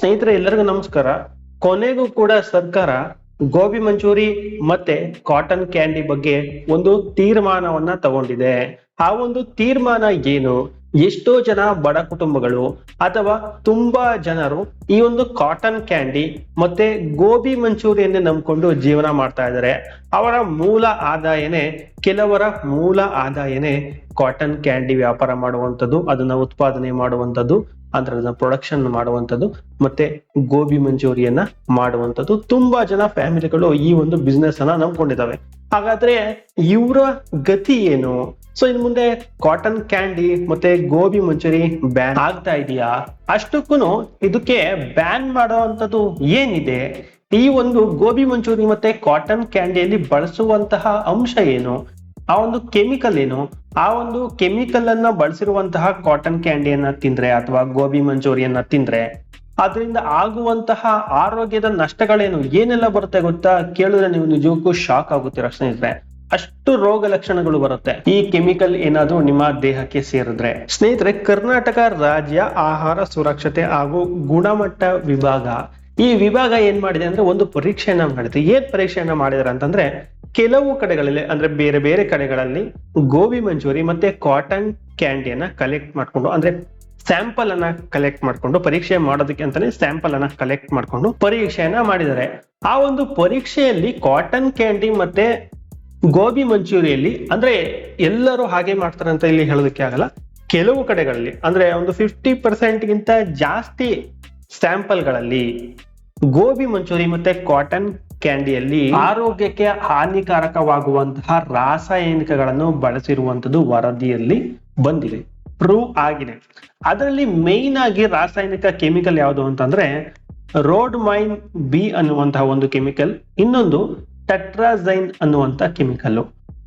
ಸ್ನೇಹಿತರೆ, ಎಲ್ಲರಿಗೂ ನಮಸ್ಕಾರ. ಕೊನೆಗೂ ಕೂಡ ಸರ್ಕಾರ ಗೋಬಿ ಮಂಚೂರಿ ಮತ್ತೆ ಕಾಟನ್ ಕ್ಯಾಂಡಿ ಬಗ್ಗೆ ಒಂದು ತೀರ್ಮಾನವನ್ನ ತಗೊಂಡಿದೆ. ಆ ಒಂದು ತೀರ್ಮಾನ ಏನು? ಎಷ್ಟೋ ಜನ ಬಡ ಕುಟುಂಬಗಳು ಅಥವಾ ತುಂಬಾ ಜನರು ಈ ಒಂದು ಕಾಟನ್ ಕ್ಯಾಂಡಿ ಮತ್ತೆ ಗೋಬಿ ಮಂಚೂರಿಯನ್ನೇ ನಂಬಿಕೊಂಡು ಜೀವನ ಮಾಡ್ತಾ ಇದ್ದಾರೆ. ಅವರ ಮೂಲ ಆದಾಯನೇ, ಕೆಲವರ ಮೂಲ ಆದಾಯನೇ ಕಾಟನ್ ಕ್ಯಾಂಡಿ ವ್ಯಾಪಾರ ಮಾಡುವಂಥದ್ದು, ಅದನ್ನ ಉತ್ಪಾದನೆ ಮಾಡುವಂಥದ್ದು ಅಂದ್ರೆ ಅದನ್ನ ಪ್ರೊಡಕ್ಷನ್ ಮಾಡುವಂಥದ್ದು ಮತ್ತೆ ಗೋಬಿ ಮಂಚೂರಿಯನ್ನ ಮಾಡುವಂಥದ್ದು ತುಂಬಾ ಜನ ಫ್ಯಾಮಿಲಿಗಳು ಈ ಒಂದು ಬಿಸ್ನೆಸ್ ಅನ್ನ ನಂಬ್ಕೊಂಡಿದ್ದಾವೆ ಹಾಗಾದ್ರೆ ಇವರ ಗತಿ ಏನು? ಸೊ ಇನ್ ಮುಂದೆ ಕಾಟನ್ ಕ್ಯಾಂಡಿ ಮತ್ತೆ ಗೋಬಿ ಮಂಚೂರಿ ಬ್ಯಾನ್ ಆಗ್ತಾ ಇದೆಯಾ? ಅಷ್ಟಕ್ಕೂ ಇದಕ್ಕೆ ಬ್ಯಾನ್ ಮಾಡುವಂಥದ್ದು ಏನಿದೆ? ಈ ಒಂದು ಗೋಬಿ ಮಂಚೂರಿ ಮತ್ತೆ ಕಾಟನ್ ಕ್ಯಾಂಡಿಯಲ್ಲಿ ಬಳಸುವಂತಹ ಅಂಶ ಏನು? ಆ ಒಂದು ಕೆಮಿಕಲ್ ಏನು? ಆ ಒಂದು ಕೆಮಿಕಲ್ ಅನ್ನ ಬಳಸಿರುವಂತಹ ಕಾಟನ್ ಕ್ಯಾಂಡಿಯನ್ನ ತಿಂದ್ರೆ ಅಥವಾ ಗೋಬಿ ಮಂಚೂರಿಯನ್ನ ತಿಂದ್ರೆ ಅದರಿಂದ ಆಗುವಂತಹ ಆರೋಗ್ಯದ ನಷ್ಟಗಳೇನು, ಏನೆಲ್ಲ ಬರುತ್ತೆ ಗೊತ್ತಾ? ಕೇಳಿದ್ರೆ ನೀವು ನಿಜಕ್ಕೂ ಶಾಕ್ ಆಗುತ್ತೀರ ಸ್ನೇಹಿತರೆ ಅಷ್ಟು ರೋಗ ಲಕ್ಷಣಗಳು ಬರುತ್ತೆ. ಈ ಕೆಮಿಕಲ್ ಏನಾದ್ರೂ ನಿಮ್ಮ ದೇಹಕ್ಕೆ ಸೇರಿದ್ರೆ. ಸ್ನೇಹಿತರೆ, ಕರ್ನಾಟಕ ರಾಜ್ಯ ಆಹಾರ ಸುರಕ್ಷತೆ ಹಾಗೂ ಗುಣಮಟ್ಟ ವಿಭಾಗ. ಈ ವಿಭಾಗ ಏನ್ ಮಾಡಿದೆ ಅಂದ್ರೆ ಒಂದು ಪರೀಕ್ಷೆಯನ್ನ ಮಾಡಿದೆ. ಏನ್ ಪರೀಕ್ಷೆಯನ್ನ ಮಾಡಿದಾರೆ ಅಂತಂದ್ರೆ ಕೆಲವು ಕಡೆಗಳಲ್ಲಿ, ಅಂದ್ರೆ ಬೇರೆ ಬೇರೆ ಕಡೆಗಳಲ್ಲಿ ಗೋಬಿ ಮಂಚೂರಿ ಮತ್ತೆ ಕಾಟನ್ ಕ್ಯಾಂಡಿಯನ್ನ ಕಲೆಕ್ಟ್ ಮಾಡ್ಕೊಂಡು, ಅಂದ್ರೆ ಸ್ಯಾಂಪಲ್ ಅನ್ನ ಕಲೆಕ್ಟ್ ಮಾಡ್ಕೊಂಡು, ಪರೀಕ್ಷೆ ಮಾಡೋದಕ್ಕೆ ಅಂತಾನೆ ಸ್ಯಾಂಪಲ್ ಅನ್ನ ಕಲೆಕ್ಟ್ ಮಾಡ್ಕೊಂಡು ಪರೀಕ್ಷೆಯನ್ನ ಮಾಡಿದ್ದಾರೆ. ಆ ಒಂದು ಪರೀಕ್ಷೆಯಲ್ಲಿ ಕಾಟನ್ ಕ್ಯಾಂಡಿ ಮತ್ತೆ ಗೋಬಿ ಮಂಚೂರಿಯಲ್ಲಿ ಅಂದ್ರೆ ಎಲ್ಲರೂ ಹಾಗೆ ಮಾಡ್ತಾರೆ ಅಂತ ಇಲ್ಲಿ ಹೇಳೋದಕ್ಕೆ ಆಗಲ್ಲ. ಕೆಲವು ಕಡೆಗಳಲ್ಲಿ, ಅಂದ್ರೆ ಒಂದು ಫಿಫ್ಟಿ ಪರ್ಸೆಂಟ್ ಗಿಂತ ಜಾಸ್ತಿ ಸ್ಯಾಂಪಲ್ಗಳಲ್ಲಿ ಗೋಬಿ ಮಂಚೂರಿ ಮತ್ತೆ ಕಾಟನ್ ಕ್ಯಾಂಡಿಯಲ್ಲಿ ಆರೋಗ್ಯಕ್ಕೆ ಹಾನಿಕಾರಕವಾಗುವಂತಹ ರಾಸಾಯನಿಕಗಳನ್ನು ಬಳಸಿರುವಂತದ್ದು ವರದಿಯಲ್ಲಿ ಬಂದಿದೆ. ಪ್ರೂವ್ ಆಗಿದೆ. ಅದರಲ್ಲಿ ಮೇನ್ ಆಗಿ ರಾಸಾಯನಿಕ ಕೆಮಿಕಲ್ ಯಾವುದು ಅಂತಂದ್ರೆ ರೋಡ್ ಮೈನ್ ಬಿ ಅನ್ನುವಂತಹ ಒಂದು ಕೆಮಿಕಲ್ ಇನ್ನೊಂದು ಟೆಟ್ರಾಜೈನ್ ಅನ್ನುವಂತ ಕೆಮಿಕಲ್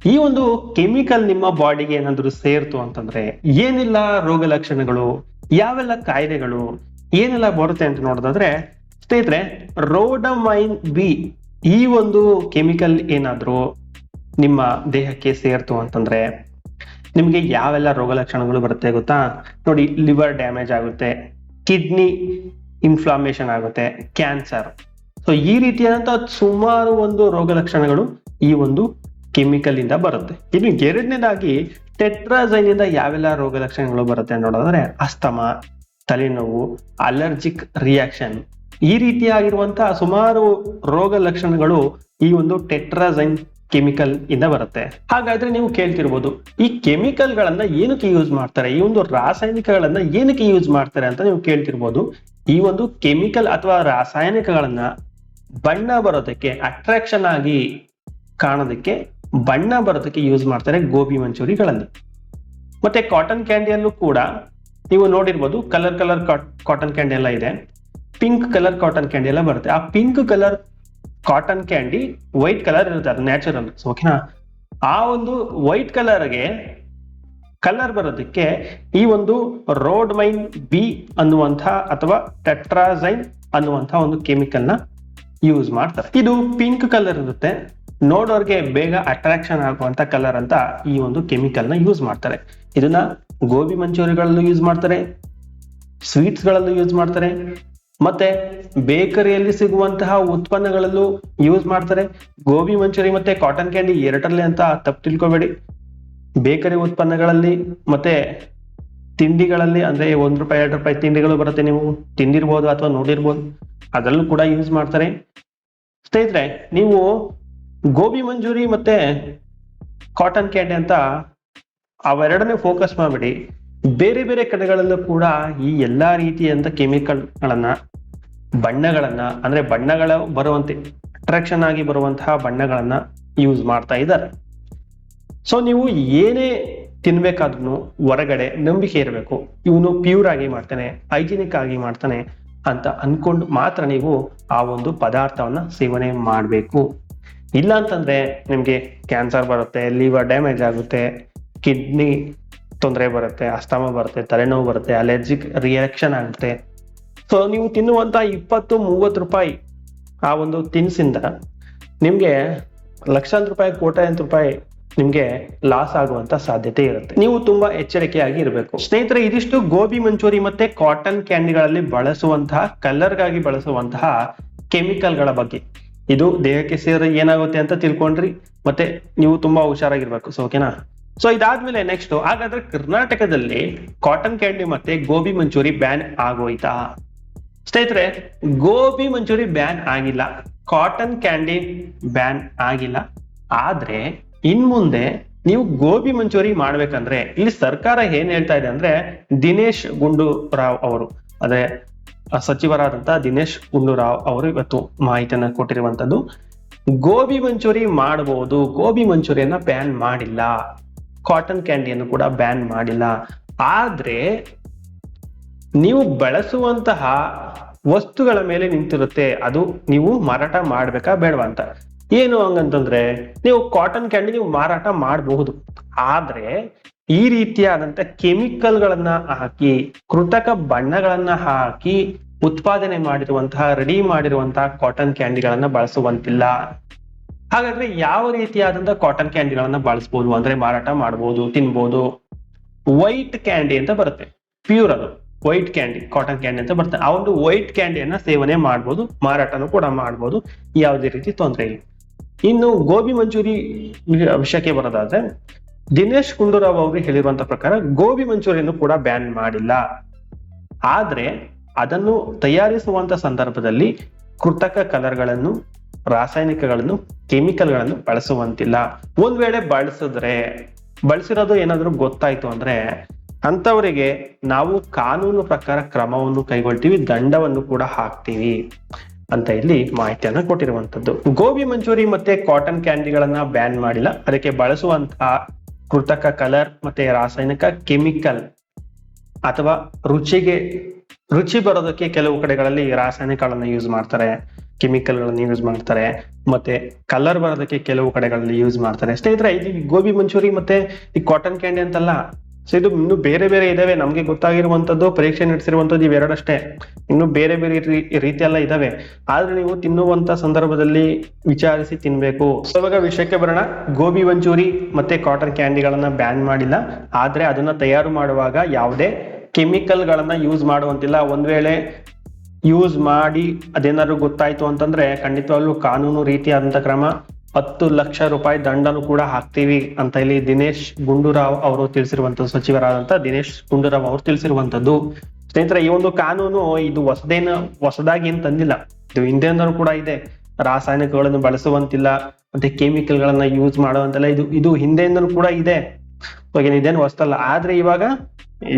ಈ ಒಂದು ಕೆಮಿಕಲ್ ನಿಮ್ಮ ಬಾಡಿಗೆ ಏನಾದ್ರು ಸೇರ್ತು ಅಂತಂದ್ರೆ ಏನೆಲ್ಲ ರೋಗ ಲಕ್ಷಣಗಳು, ಯಾವೆಲ್ಲ ಕಾಯಿಲೆಗಳು, ಏನೆಲ್ಲ ಬರುತ್ತೆ ಅಂತ ನೋಡೋದಾದ್ರೆ, ಸ್ನೇಹಿತರೆ, ರೋಡಮೈನ್ ಬಿ ಈ ಒಂದು ಕೆಮಿಕಲ್ ಏನಾದರೂ ನಿಮ್ಮ ದೇಹಕ್ಕೆ ಸೇರ್ತು ಅಂತಂದ್ರೆ ನಿಮಗೆ ಯಾವೆಲ್ಲ ರೋಗ ಲಕ್ಷಣಗಳು ಬರುತ್ತೆ ಗೊತ್ತಾ? ನೋಡಿ ಲಿವರ್ ಡ್ಯಾಮೇಜ್ ಆಗುತ್ತೆ ಕಿಡ್ನಿ ಇನ್ಫ್ಲಾಮೇಷನ್ ಆಗುತ್ತೆ ಕ್ಯಾನ್ಸರ್ ಸೊ ಈ ರೀತಿಯಾದಂತಹ ಸುಮಾರು ಒಂದು ರೋಗ ಲಕ್ಷಣಗಳು ಈ ಒಂದು ಕೆಮಿಕಲ್ ಇಂದ ಬರುತ್ತೆ. ಇನ್ನು ಎರಡನೇದಾಗಿ ಟೆಟ್ರಾಜೈನ್ ಇಂದ ಯಾವೆಲ್ಲ ರೋಗ ಲಕ್ಷಣಗಳು ಬರುತ್ತೆ ನೋಡೋದಾದ್ರೆ ಅಸ್ತಮ, ತಲೆನೋವು ಅಲರ್ಜಿಕ್ ರಿಯಾಕ್ಷನ್ ಈ ರೀತಿಯಾಗಿರುವಂತಹ ಸುಮಾರು ರೋಗ ಲಕ್ಷಣಗಳು ಈ ಒಂದು ಟೆಟ್ರಾಝೈನ್ ಕೆಮಿಕಲ್ ಇಂದ ಬರುತ್ತೆ. ಹಾಗಾದ್ರೆ ನೀವು ಕೇಳ್ತಿರ್ಬೋದು, ಈ ಕೆಮಿಕಲ್ ಗಳನ್ನ ಏನಕ್ಕೆ ಯೂಸ್ ಮಾಡ್ತಾರೆ, ಈ ಒಂದು ರಾಸಾಯನಿಕಗಳನ್ನ ಏನಕ್ಕೆ ಯೂಸ್ ಮಾಡ್ತಾರೆ ಅಂತ ನೀವು ಕೇಳ್ತಿರ್ಬೋದು. ಈ ಒಂದು ಕೆಮಿಕಲ್ ಅಥವಾ ರಾಸಾಯನಿಕಗಳನ್ನ ಬಣ್ಣ ಬರೋದಕ್ಕೆ ಅಟ್ರಾಕ್ಷನ್ ಆಗಿ ಕಾಣೋದಕ್ಕೆ ಬಣ್ಣ ಬರೋದಕ್ಕೆ ಯೂಸ್ ಮಾಡ್ತಾರೆ ಗೋಬಿ ಮಂಚೂರಿಗಳಲ್ಲಿ ಮತ್ತೆ ಕಾಟನ್ ಕ್ಯಾಂಡಿಯಲ್ಲೂ ಕೂಡ ನೀವು ನೋಡಿರ್ಬೋದು ಕಲರ್ ಕಲರ್ ಕಾಟನ್ ಕ್ಯಾಂಡಿ ಎಲ್ಲ ಇದೆ. ಪಿಂಕ್ ಕಲರ್ ಕಾಟನ್ ಕ್ಯಾಂಡಿ ಎಲ್ಲ ಬರುತ್ತೆ. ಆ pink colour cotton candy white colour ಇರುತ್ತೆ ಅದು ನ್ಯಾಚುರಲ್ ಓಕೆನಾ ಆ ಒಂದು ವೈಟ್ ಕಲರ್ಗೆ ಕಲರ್ ಬರೋದಕ್ಕೆ ಈ ಒಂದು ರೋಡ್ ಮೈನ್ ಬಿ ಅನ್ನುವಂಥ ಅಥವಾ ಟೆಟ್ರಾಝೈನ್ ಅನ್ನುವಂಥ ಒಂದು ಕೆಮಿಕಲ್ನ ಯೂಸ್ ಮಾಡ್ತಾರೆ. ಇದು ಪಿಂಕ್ ಕಲರ್ ಇರುತ್ತೆ. ನೋಡೋರ್ಗೆ ಬೇಗ ಅಟ್ರಾಕ್ಷನ್ ಆಗುವಂತ ಕಲರ್ ಅಂತ ಈ ಒಂದು ಕೆಮಿಕಲ್ನ ಯೂಸ್ ಮಾಡ್ತಾರೆ. ಇದನ್ನ ಗೋಬಿ ಮಂಚೂರಿಗಳಲ್ಲೂ ಯೂಸ್ ಮಾಡ್ತಾರೆ. ಸ್ವೀಟ್ಸ್ಗಳಲ್ಲೂ ಯೂಸ್ ಮಾಡ್ತಾರೆ. ಮತ್ತೆ ಬೇಕರಿಯಲ್ಲಿ ಸಿಗುವಂತಹ ಉತ್ಪನ್ನಗಳಲ್ಲೂ ಯೂಸ್ ಮಾಡ್ತಾರೆ. ಗೋಬಿ, ಮಂಚೂರಿ ಮತ್ತೆ ಕಾಟನ್ ಕ್ಯಾಂಡಿ ಎರಡರಲ್ಲಿ ಅಂತ ತಪ್ಪು ತಿಳ್ಕೊಬೇಡಿ. ಬೇಕರಿ ಉತ್ಪನ್ನಗಳಲ್ಲಿ ಮತ್ತೆ ತಿಂಡಿಗಳಲ್ಲಿ ಅಂದ್ರೆ ಒಂದ್ ರೂಪಾಯಿ, ಎರಡು ರೂಪಾಯಿ ತಿಂಡಿಗಳು ಬರುತ್ತೆ. ನೀವು ತಿಂದಿರ್ಬೋದು ಅಥವಾ ನೋಡಿರ್ಬೋದು. ಅದರಲ್ಲೂ ಕೂಡ ಯೂಸ್ ಮಾಡ್ತಾರೆ. ಸ್ನೇಹಿತರೆ, ನೀವು ಗೋಬಿ, ಮಂಜೂರಿ ಮತ್ತೆ ಕಾಟನ್ ಕ್ಯಾಂಡಿ ಅಂತ ಅವೆರಡನ್ನೇ ಫೋಕಸ್ ಮಾಡಿಬಿಡಿ. ಬೇರೆ ಬೇರೆ ಕಡೆಗಳಲ್ಲೂ ಕೂಡ ಈ ಎಲ್ಲಾ ರೀತಿಯಂತ ಕೆಮಿಕಲ್ಗಳನ್ನ ಬಣ್ಣಗಳನ್ನ, ಅಂದ್ರೆ ಬಣ್ಣಗಳ ಬರುವಂತೆ ಅಟ್ರಾಕ್ಷನ್ ಆಗಿ ಬರುವಂತಹ ಬಣ್ಣಗಳನ್ನ ಯೂಸ್ ಮಾಡ್ತಾ ಇದ್ದಾರೆ. ಸೊ ನೀವು ಏನೇ ತಿನ್ಬೇಕಾದ್ರೂ ಹೊರಗಡೆ ನಂಬಿಕೆ ಇರಬೇಕು. ಇವನು ಪ್ಯೂರ್ ಆಗಿ ಮಾಡ್ತಾನೆ ಹೈಜಿನಿಕ್ ಆಗಿ ಮಾಡ್ತಾನೆ ಅಂತ ಅನ್ಕೊಂಡು ಮಾತ್ರ ನೀವು ಆ ಒಂದು ಪದಾರ್ಥವನ್ನ ಸೇವನೆ ಮಾಡಬೇಕು. ಇಲ್ಲ ಅಂತಂದ್ರೆ ನಿಮ್ಗೆ ಕ್ಯಾನ್ಸರ್ ಬರುತ್ತೆ ಲಿವರ್ ಡ್ಯಾಮೇಜ್ ಆಗುತ್ತೆ ಕಿಡ್ನಿ ತೊಂದರೆ ಬರುತ್ತೆ ಅಸ್ತಮ ಬರುತ್ತೆ, ತಲೆನೋವು ಬರುತ್ತೆ ಅಲರ್ಜಿಕ್ ರಿಯಾಕ್ಷನ್ ಆಗುತ್ತೆ. ಸೊ ನೀವು ತಿನ್ನುವಂತ ಇಪ್ಪತ್ತು ಮೂವತ್ತು ರೂಪಾಯಿ ಆ ಒಂದು ತಿನಿಸಿಂದ ನಿಮ್ಗೆ ಲಕ್ಷಾಂತರ ರೂಪಾಯಿ, ಕೋಟ್ಯಾಂತರ ರೂಪಾಯಿ ನಿಮ್ಗೆ ಲಾಸ್ ಆಗುವಂತ ಸಾಧ್ಯತೆ ಇರುತ್ತೆ. ನೀವು ತುಂಬಾ ಎಚ್ಚರಿಕೆಯಾಗಿ ಇರಬೇಕು. ಸ್ನೇಹಿತರೆ, ಇದಿಷ್ಟು ಗೋಬಿ ಮಂಚೂರಿ ಮತ್ತೆ ಕಾಟನ್ ಕ್ಯಾಂಡಿಗಳಲ್ಲಿ ಬಳಸುವಂತಹ ಕಲರ್ಗಾಗಿ ಬಳಸುವಂತಹ ಕೆಮಿಕಲ್ಗಳ ಬಗ್ಗೆ. ಇದು ದೇಹಕ್ಕೆ ಸೇರಿ ಏನಾಗುತ್ತೆ ಅಂತ ತಿಳ್ಕೊಂಡ್ರಿ. ಮತ್ತೆ ನೀವು ತುಂಬಾ ಹುಷಾರಾಗಿರ್ಬೇಕು. ಸೊ ಓಕೆನಾ ಸೊ ಇದಾದ್ಮೇಲೆ ನೆಕ್ಸ್ಟ್ ಹಾಗಾದ್ರೆ ಕರ್ನಾಟಕದಲ್ಲಿ ಕಾಟನ್ ಕ್ಯಾಂಡಿ ಮತ್ತೆ ಗೋಬಿ ಮಂಚೂರಿ ಬ್ಯಾನ್ ಆಗೋಯ್ತಾ? ಸ್ನೇಹಿತರೆ, ಗೋಬಿ ಮಂಚೂರಿ ಬ್ಯಾನ್ ಆಗಿಲ್ಲ. ಕಾಟನ್ ಕ್ಯಾಂಡಿ ಬ್ಯಾನ್ ಆಗಿಲ್ಲ. ಆದ್ರೆ ಇನ್ ಮುಂದೆ ನೀವು ಗೋಬಿ ಮಂಚೂರಿ ಮಾಡ್ಬೇಕಂದ್ರೆ, ಇಲ್ಲಿ ಸರ್ಕಾರ ಏನ್ ಹೇಳ್ತಾ ಇದೆ ಅಂದ್ರೆ, ದಿನೇಶ್ ಗುಂಡೂರಾವ್ ಅವರು. ಅಂದ್ರೆ ಸಚಿವರಾದಂತ ದಿನೇಶ್ ಗುಂಡೂರಾವ್ ಅವರು ಇವತ್ತು ಮಾಹಿತಿಯನ್ನ ಕೊಟ್ಟಿರುವಂತದ್ದು, ಗೋಬಿ ಮಂಚೂರಿ ಮಾಡಬಹುದು ಗೋಬಿ ಮಂಚೂರಿಯನ್ನ ಬ್ಯಾನ್ ಮಾಡಿಲ್ಲ. ಕಾಟನ್ ಕ್ಯಾಂಡಿಯನ್ನು ಕೂಡ ಬ್ಯಾನ್ ಮಾಡಿಲ್ಲ. ಆದ್ರೆ ನೀವು ಬಳಸುವಂತಹ ವಸ್ತುಗಳ ಮೇಲೆ ನಿಂತಿರುತ್ತೆ, ಅದು ನೀವು ಮಾರಾಟ ಮಾಡ್ಬೇಕಾ ಬೇಡವಾ ಅಂತ. ಏನು ಹಂಗಂತಂದ್ರೆ, ನೀವು ಕಾಟನ್ ಕ್ಯಾಂಡಿ ನೀವು ಮಾರಾಟ ಮಾಡಬಹುದು. ಆದ್ರೆ, ಈ ರೀತಿಯಾದಂತ ಕೆಮಿಕಲ್ ಗಳನ್ನ ಹಾಕಿ, ಕೃತಕ ಬಣ್ಣಗಳನ್ನ ಹಾಕಿ ಉತ್ಪಾದನೆ ಮಾಡಿರುವಂತಹ ರೆಡಿ ಮಾಡಿರುವಂತಹ ಕಾಟನ್ ಕ್ಯಾಂಡಿಗಳನ್ನ ಬಳಸುವಂತಿಲ್ಲ. ಹಾಗಾದ್ರೆ ಯಾವ ರೀತಿಯಾದಂತಹ ಕಾಟನ್ ಕ್ಯಾಂಡಿಗಳನ್ನ ಬಳಸ್ಬೋದು ಅಂದ್ರೆ ಮಾರಾಟ ಮಾಡಬಹುದು ತಿನ್ಬೋದು? ವೈಟ್ ಕ್ಯಾಂಡಿ ಅಂತ ಬರುತ್ತೆ ಪ್ಯೂರ್ ಅದು. ವೈಟ್ ಕ್ಯಾಂಡಿ, ಕಾಟನ್ ಕ್ಯಾಂಡಿ ಅಂತ ಬರ್ತದೆ. ಆ ಒಂದು ವೈಟ್ ಕ್ಯಾಂಡಿಯನ್ನ ಸೇವನೆ ಮಾಡ್ಬೋದು, ಮಾರಾಟನೂ ಕೂಡ ಮಾಡ್ಬೋದು. ಯಾವುದೇ ರೀತಿ ತೊಂದರೆ ಇಲ್ಲ. ಇನ್ನು ಗೋಬಿ ಮಂಚೂರಿ ವಿಷಯಕ್ಕೆ ಬರೋದಾದ್ರೆ, ದಿನೇಶ್ ಗುಂಡೂರಾವ್ ಅವರು ಹೇಳಿರುವಂತ ಪ್ರಕಾರ ಗೋಬಿ ಮಂಚೂರಿಯನ್ನು ಕೂಡ ಬ್ಯಾನ್ ಮಾಡಿಲ್ಲ. ಆದ್ರೆ ಅದನ್ನು ತಯಾರಿಸುವಂತ ಸಂದರ್ಭದಲ್ಲಿ ಕೃತಕ ಕಲರ್ಗಳನ್ನು, ರಾಸಾಯನಿಕಗಳನ್ನು, ಕೆಮಿಕಲ್ಗಳನ್ನು ಬಳಸುವಂತಿಲ್ಲ. ಒಂದ್ ವೇಳೆ ಬಳಸಿದ್ರೆ, ಬಳಸಿರೋದು ಏನಾದ್ರೂ ಗೊತ್ತಾಯ್ತು ಅಂದ್ರೆ ಅಂತವರಿಗೆ ನಾವು ಕಾನೂನು ಪ್ರಕಾರ ಕ್ರಮವನ್ನು ಕೈಗೊಳ್ತೀವಿ, ದಂಡವನ್ನು ಕೂಡ ಹಾಕ್ತೀವಿ ಅಂತ ಇಲ್ಲಿ ಮಾಹಿತಿಯನ್ನ ಕೊಟ್ಟಿರುವಂತದ್ದು ಗೋಬಿ ಮಂಚೂರಿ ಮತ್ತೆ ಕಾಟನ್ ಕ್ಯಾಂಡಿಗಳನ್ನ ಬ್ಯಾನ್ ಮಾಡಿಲ್ಲ. ಅದಕ್ಕೆ ಬಳಸುವಂತಹ ಕೃತಕ ಕಲರ್ ಮತ್ತೆ ರಾಸಾಯನಿಕ ಕೆಮಿಕಲ್ ಅಥವಾ ರುಚಿಗೆ, ರುಚಿ ಬರೋದಕ್ಕೆ ಕೆಲವು ಕಡೆಗಳಲ್ಲಿ ರಾಸಾಯನಿಕಗಳನ್ನ ಯೂಸ್ ಮಾಡ್ತಾರೆ ಕೆಮಿಕಲ್ಗಳನ್ನ ಯೂಸ್ ಮಾಡ್ತಾರೆ, ಮತ್ತೆ ಕಲರ್ ಬರೋದಕ್ಕೆ ಕೆಲವು ಕಡೆಗಳಲ್ಲಿ ಯೂಸ್ ಮಾಡ್ತಾರೆ. ಸ್ನೇಹಿತರೆ ಇದು ಗೋಬಿ ಮಂಚೂರಿ ಮತ್ತೆ ಈ ಕಾಟನ್ ಕ್ಯಾಂಡಿ ಅಂತಲ್ಲ ಸೊ ಇದು ಇನ್ನು ಬೇರೆ ಬೇರೆ ಇದಾವೆ. ನಮ್ಗೆ ಗೊತ್ತಾಗಿರುವಂತದ್ದು, ಪರೀಕ್ಷೆ ನಡೆಸಿರುವಂತದ್ದು ಇವೆರಡಷ್ಟೇ. ಇನ್ನು ಬೇರೆ ಬೇರೆ ರೀತಿ ಎಲ್ಲ ಇದಾವೆ. ಆದ್ರೆ ನೀವು ತಿನ್ನುವಂತ ಸಂದರ್ಭದಲ್ಲಿ ವಿಚಾರಿಸಿ ತಿನ್ಬೇಕು. ಸೊ ಇವಾಗ ವಿಷಯಕ್ಕೆ ಬರೋಣ. ಗೋಬಿ ಮಂಚೂರಿ ಮತ್ತೆ ಕಾಟನ್ ಕ್ಯಾಂಡಿಗಳನ್ನ ಬ್ಯಾನ್ ಮಾಡಿಲ್ಲ. ಆದ್ರೆ ಅದನ್ನ ತಯಾರು ಮಾಡುವಾಗ ಯಾವುದೇ ಕೆಮಿಕಲ್ ಗಳನ್ನ ಯೂಸ್ ಮಾಡುವಂತಿಲ್ಲ. ಒಂದ್ ವೇಳೆ ಯೂಸ್ ಮಾಡಿ ಅದೇನಾದ್ರು ಗೊತ್ತಾಯ್ತು ಅಂತಂದ್ರೆ ಖಂಡಿತವಾಗ್ಲೂ ಕಾನೂನು ರೀತಿಯಾದಂತ ಕ್ರಮ ಹತ್ತು ಲಕ್ಷ ರೂಪಾಯಿ ದಂಡನು ಕೂಡ ಹಾಕ್ತೀವಿ ಅಂತ ಇಲ್ಲಿ ದಿನೇಶ್ ಗುಂಡೂರಾವ್ ಅವರು ತಿಳಿಸಿರುವಂತ ಸಚಿವರಾದಂತ ದಿನೇಶ್ ಗುಂಡೂರಾವ್ ಅವರು ತಿಳಿಸಿರುವಂತದ್ದು. ಸ್ನೇಹಿತರೆ, ಈ ಒಂದು ಕಾನೂನು ಇದು ಹೊಸದೇನ, ಹೊಸದಾಗಿ ಏನ್ ತಂದಿಲ್ಲ. ಇದು ಹಿಂದೆಂದನೂ ಕೂಡ ಇದೆ. ರಾಸಾಯನಿಕಗಳನ್ನು ಬಳಸುವಂತಿಲ್ಲ, ಮತ್ತೆ ಕೆಮಿಕಲ್ ಗಳನ್ನ ಯೂಸ್ ಮಾಡುವಂತಿಲ್ಲ ಇದು ಇದು ಹಿಂದೆಯಿಂದನೂ ಕೂಡ ಇದೆ. ಇದೇನು ಹೊಸದಲ್ಲ. ಆದ್ರೆ ಇವಾಗ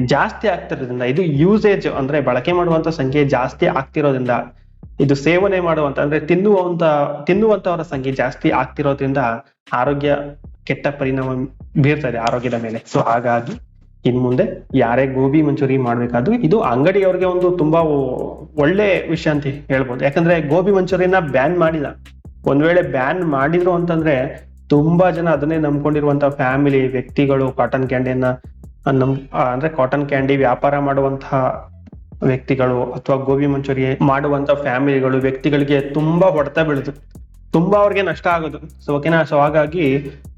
ಜಾಸ್ತಿ ಆಗ್ತಿರೋದ್ರಿಂದ, ಇದು ಯೂಸೇಜ್ ಅಂದ್ರೆ ಬಳಕೆ ಮಾಡುವಂತ ಸಂಖ್ಯೆ ಜಾಸ್ತಿ ಆಗ್ತಿರೋದ್ರಿಂದ ಇದು ಸೇವನೆ ಮಾಡುವಂತ, ಅಂದ್ರೆ ತಿನ್ನುವಂತ, ತಿನ್ನುವಂತವರ ಸಂಖ್ಯೆ ಜಾಸ್ತಿ ಆಗ್ತಿರೋದ್ರಿಂದ ಆರೋಗ್ಯ ಕೆಟ್ಟ ಪರಿಣಾಮ ಬೀರ್ತದೆ ಆರೋಗ್ಯದ ಮೇಲೆ. ಸೊ ಹಾಗಾಗಿ ಇನ್ ಮುಂದೆ ಯಾರೇ ಗೋಬಿ ಮಂಚೂರಿ ಮಾಡ್ಬೇಕಾದ್ರೂ ಇದು ಅಂಗಡಿಯವ್ರಿಗೆ ಒಂದು ತುಂಬಾ ಒಳ್ಳೆ ವಿಷಯ ಅಂತ ಹೇಳ್ಬೋದು. ಯಾಕಂದ್ರೆ ಗೋಬಿ ಮಂಚೂರಿನ ಬ್ಯಾನ್ ಮಾಡಿಲ್ಲ. ಒಂದ್ ವೇಳೆ ಬ್ಯಾನ್ ಮಾಡಿದ್ರು ಅಂತಂದ್ರೆ ತುಂಬಾ ಜನ ಅದನ್ನೇ ನಂಬ್ಕೊಂಡಿರುವಂತ ಫ್ಯಾಮಿಲಿ ವ್ಯಕ್ತಿಗಳು ಕಾಟನ್ ಕ್ಯಾಂಡಿಯನ್ನ ನಮ್ ಅಂದ್ರೆ ಕಾಟನ್ ಕ್ಯಾಂಡಿ ವ್ಯಾಪಾರ ಮಾಡುವಂತಹ ವ್ಯಕ್ತಿಗಳು ಅಥವಾ ಗೋಬಿ ಮಂಚೂರಿ ಮಾಡುವಂತ ಫ್ಯಾಮಿಲಿಗಳು ವ್ಯಕ್ತಿಗಳಿಗೆ ತುಂಬಾ ಹೊಡೆತ ಬೀಳುದು ತುಂಬಾ ಅವ್ರಿಗೆ ನಷ್ಟ ಆಗೋದು. ಸೊ ಓಕೆನಾ ಸೊ ಹಾಗಾಗಿ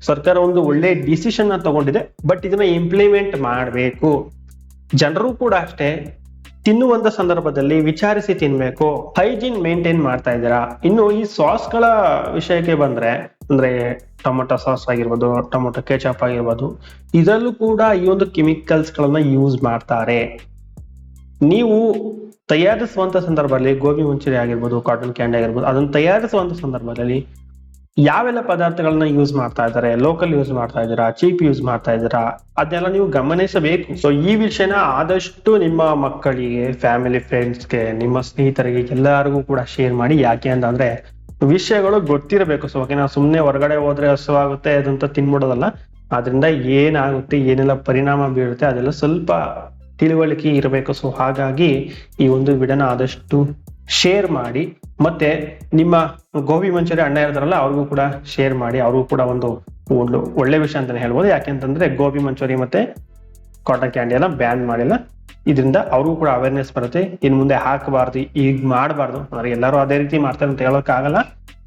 ಸರ್ಕಾರ ಒಂದು ಒಳ್ಳೆ ಡಿಸಿಷನ್ ತಗೊಂಡಿದೆ ಬಟ್ ಇದನ್ನ ಇಂಪ್ಲಿಮೆಂಟ್ ಮಾಡಬೇಕು. ಜನರು ಕೂಡ ಅಷ್ಟೇ ತಿನ್ನುವಂತ ಸಂದರ್ಭದಲ್ಲಿ ವಿಚಾರಿಸಿ ತಿನ್ಬೇಕು, ಹೈಜೀನ್ ಮೇಂಟೈನ್ ಮಾಡ್ತಾ ಇದ್ದೀರಾ? ಇನ್ನು ಈ ಸಾಸ್ಗಳ ವಿಷಯಕ್ಕೆ ಬಂದ್ರೆ, ಅಂದ್ರೆ ಟೊಮೊಟೊ ಸಾಸ್ ಆಗಿರ್ಬೋದು, ಟೊಮೊಟೊ ಕೆಚಪ್ ಆಗಿರ್ಬೋದು, ಇದರಲ್ಲೂ ಕೂಡ ಈ ಒಂದು ಕೆಮಿಕಲ್ಸ್ ಗಳನ್ನ ಯೂಸ್ ಮಾಡ್ತಾರೆ. ನೀವು ತಯಾರಿಸುವಂತ ಸಂದರ್ಭದಲ್ಲಿ ಗೋಬಿ ಮುಂಚೂರಿ ಆಗಿರ್ಬೋದು ಕಾಟನ್ ಕ್ಯಾಂಡಿ ಆಗಿರ್ಬೋದು, ಅದನ್ನ ತಯಾರಿಸುವಂತ ಸಂದರ್ಭದಲ್ಲಿ ಯಾವೆಲ್ಲ ಪದಾರ್ಥಗಳನ್ನ ಯೂಸ್ ಮಾಡ್ತಾ ಇದ್ದಾರೆ ಲೋಕಲ್ ಯೂಸ್ ಮಾಡ್ತಾ ಇದ್ದೀರಾ ಚೀಪ್ ಯೂಸ್ ಮಾಡ್ತಾ ಇದ್ದೀರಾ, ಅದನ್ನೆಲ್ಲ ನೀವು ಗಮನಿಸಬೇಕು. ಸೊ ಈ ವಿಷಯನ ಆದಷ್ಟು ನಿಮ್ಮ ಮಕ್ಕಳಿಗೆ ಫ್ಯಾಮಿಲಿ ಫ್ರೆಂಡ್ಸ್ಗೆ ನಿಮ್ಮ ಸ್ನೇಹಿತರಿಗೆ ಎಲ್ಲರಿಗೂ ಕೂಡ ಶೇರ್ ಮಾಡಿ. ಯಾಕೆ ಅಂತಂದ್ರೆ, ವಿಷಯಗಳು ಗೊತ್ತಿರಬೇಕು. ಸೊ ಓಕೆನಾ ಸುಮ್ಮನೆ ಹೊರಗಡೆ ಹೋದ್ರೆ ಹಸುವಾಗುತ್ತೆ, ಅದಂತ ತಿನ್ಬಿಡೋದಲ್ಲ. ಅದರಿಂದ ಏನಾಗುತ್ತೆ, ಏನೆಲ್ಲ ಪರಿಣಾಮ ಬೀರುತ್ತೆ, ಅದೆಲ್ಲ ಸ್ವಲ್ಪ ತಿಳುವಳಿಕೆ ಇರಬೇಕು. ಸೊ ಹಾಗಾಗಿ ಈ ಒಂದು ವಿಡನ ಆದಷ್ಟು ಶೇರ್ ಮಾಡಿ. ಮತ್ತೆ ನಿಮ್ಮ ಗೋಬಿ ಮಂಚೂರಿ ಅಣ್ಣ ಇರ್ತಾರಲ್ಲ, ಅವ್ರಿಗೂ ಕೂಡ ಶೇರ್ ಮಾಡಿ. ಅವ್ರಿಗೂ ಕೂಡ ಒಂದು ಒಳ್ಳೆ ವಿಷಯ ಅಂತಾನೆ ಹೇಳ್ಬೋದು. ಯಾಕೆಂತಂದ್ರೆ ಗೋಬಿ ಮಂಚೂರಿ ಮತ್ತೆ ಕಾಟನ್ ಕ್ಯಾಂಡಿ ಎಲ್ಲ ಬ್ಯಾನ್ ಮಾಡಿಲ್ಲ. ಇದರಿಂದ ಅವ್ರಿಗೂ ಕೂಡ ಅವೇರ್ನೆಸ್ ಬರುತ್ತೆ. ಇನ್ ಮುಂದೆ ಹಾಕಬಾರ್ದು ಈಗ ಮಾಡಬಾರ್ದು. ಅಂದ್ರೆ ಎಲ್ಲರೂ ಅದೇ ರೀತಿ ಮಾಡ್ತಾರೆ ಅಂತ ಹೇಳೋಕ್ಕಾಗಲ್ಲ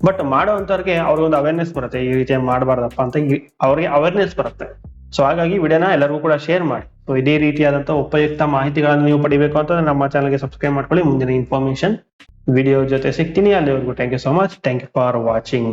ಬಟ್ ಮಾಡೋವಂಥವ್ರಿಗೆ ಅವ್ರಿಗೊಂದು ಅವೇರ್ನೆಸ್ ಬರುತ್ತೆ. ಈ ರೀತಿ ಮಾಡಬಾರ್ದಪ್ಪ ಅಂತ ಅವ್ರಿಗೆ ಅವೇರ್ನೆಸ್ ಬರುತ್ತೆ. ಸೊ ಹಾಗಾಗಿ ವಿಡಿಯೋನ ಎಲ್ಲರಿಗೂ ಕೂಡ ಶೇರ್ ಮಾಡಿ. ಸೊ ಇದೇ ರೀತಿಯಾದಂತಹ ಉಪಯುಕ್ತ ಮಾಹಿತಿಗಳನ್ನು ನೀವು ಪಡಿಬೇಕು ಅಂತ ನಮ್ಮ ಚಾನಲ್ಗೆ ಸಬ್ಸ್ಕ್ರೈಬ್ ಮಾಡ್ಕೊಳ್ಳಿ. ಮುಂದಿನ ಇನ್ಫಾರ್ಮೇಶನ್ ವಿಡಿಯೋ ಜೊತೆ ಸಿಗ್ತೀನಿ. ಅಲ್ಲಿವರೆಗೂ thank you so much thank you for watching